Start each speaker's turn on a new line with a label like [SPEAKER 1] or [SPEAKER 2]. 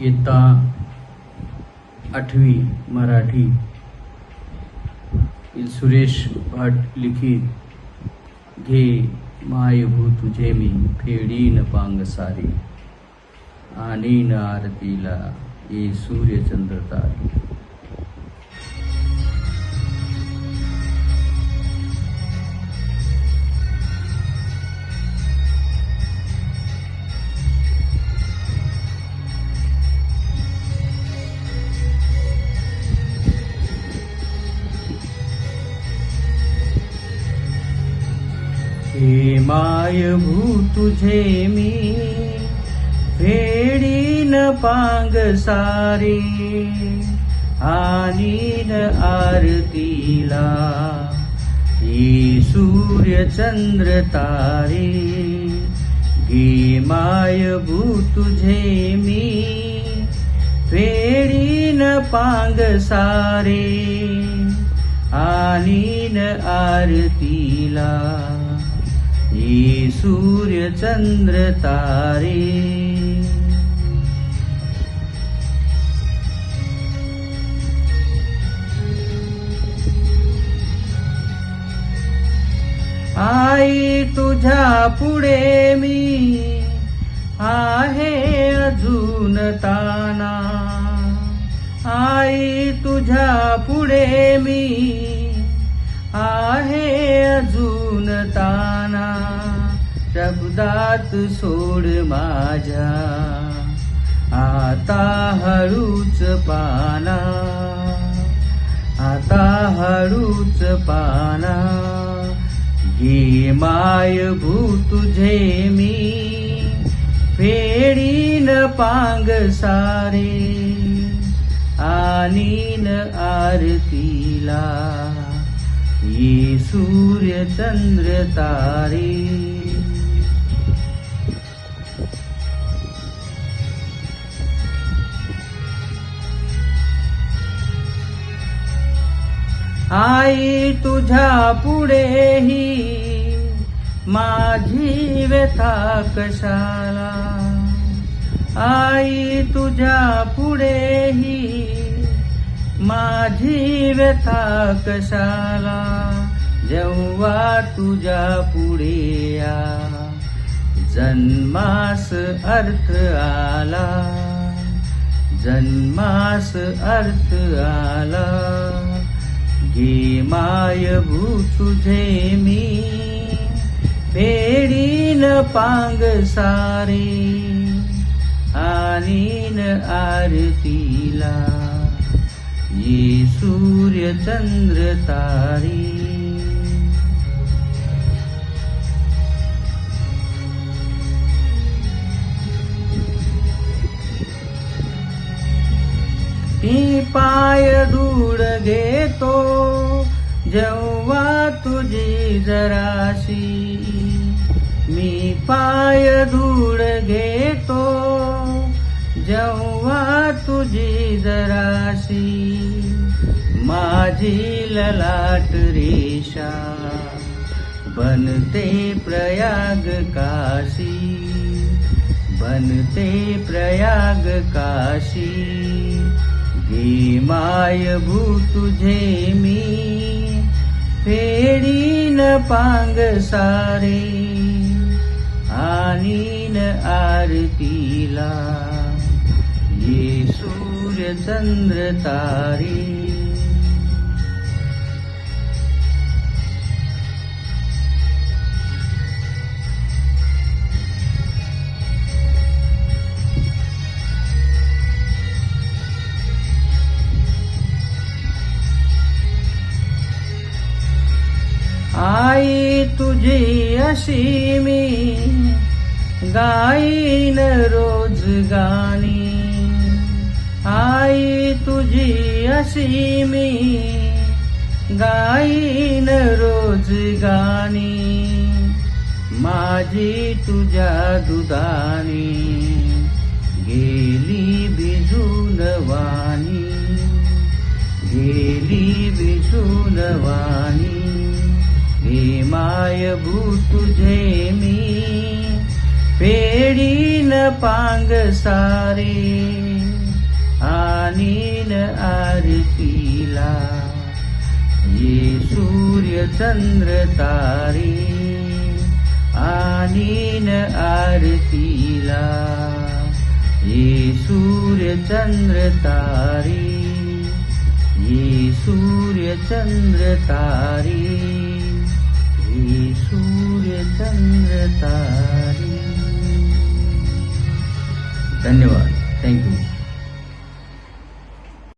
[SPEAKER 1] इयत्ता आठवी मराठी. सुरेश भट लिखित घे मायभू तुझे मी फेडीन पांग सारी. आणीन आरतीला ये सूर्यचंद्र तारी. मायभू तुझे मी फेडीन पांग सारे आनीन आरतीला. हे सूर्यचंद्र तारे घे मायभू तुझे मी फेडीन पांग सारे आनीन आरतीला. हे सूर्यचंद्र तारे. आई तुझ्या पुढे मी आहे अजून ताना. आई तुझ्या पुढे मी आहे अजून ताना. शब्दात सोड माझ्या. आता हळूच पाना. आता हळूच पाना. घे माय भू तुझे मी फेडीन पांग सारे. आनीन आरतीला. ये सूर्य चंद्र तारे. आई तुझ्या पुढेही माझी व्यथा कशाला आई तुझ्या पुढेही माझी व्यथा कशाला जेव्हा तुझ्या पुढे या. जन्मास अर्थ आला जन्मास अर्थ आला. घे माय भू तुझे मी फेडीन पांग सारे आणीन आरतीला. ये सूर्य चंद्र तारी। मी पाय दूर घेतो जेव्हा तुझी जराशी. मी पाय दूर घेतो जेव्हा तुझी जराशी माझी ललाट रेषा बनते प्रयाग काशी बनते प्रयाग काशी. घे माय भू तुझे मी फेडीन पांग सारे आणीन आरतीला. चन्द्र तारी आई अशी मी गानरोजगा तुझी अशी मी गाईन रोज गाणी. माझी तुझ्या दुधानी गेली भिजून वाणी. गेली भिजून वाणी. हे माय भू तुझे मी पेडीन पांग सारे. आणि आरतीला. ये सूर्य चंद्र तारे आनीन आरतीला. ये सूर्य चंद्र तारे ये सूर्य चंद्र तारे ये सूर्य चंद्र तारे. धन्यवाद.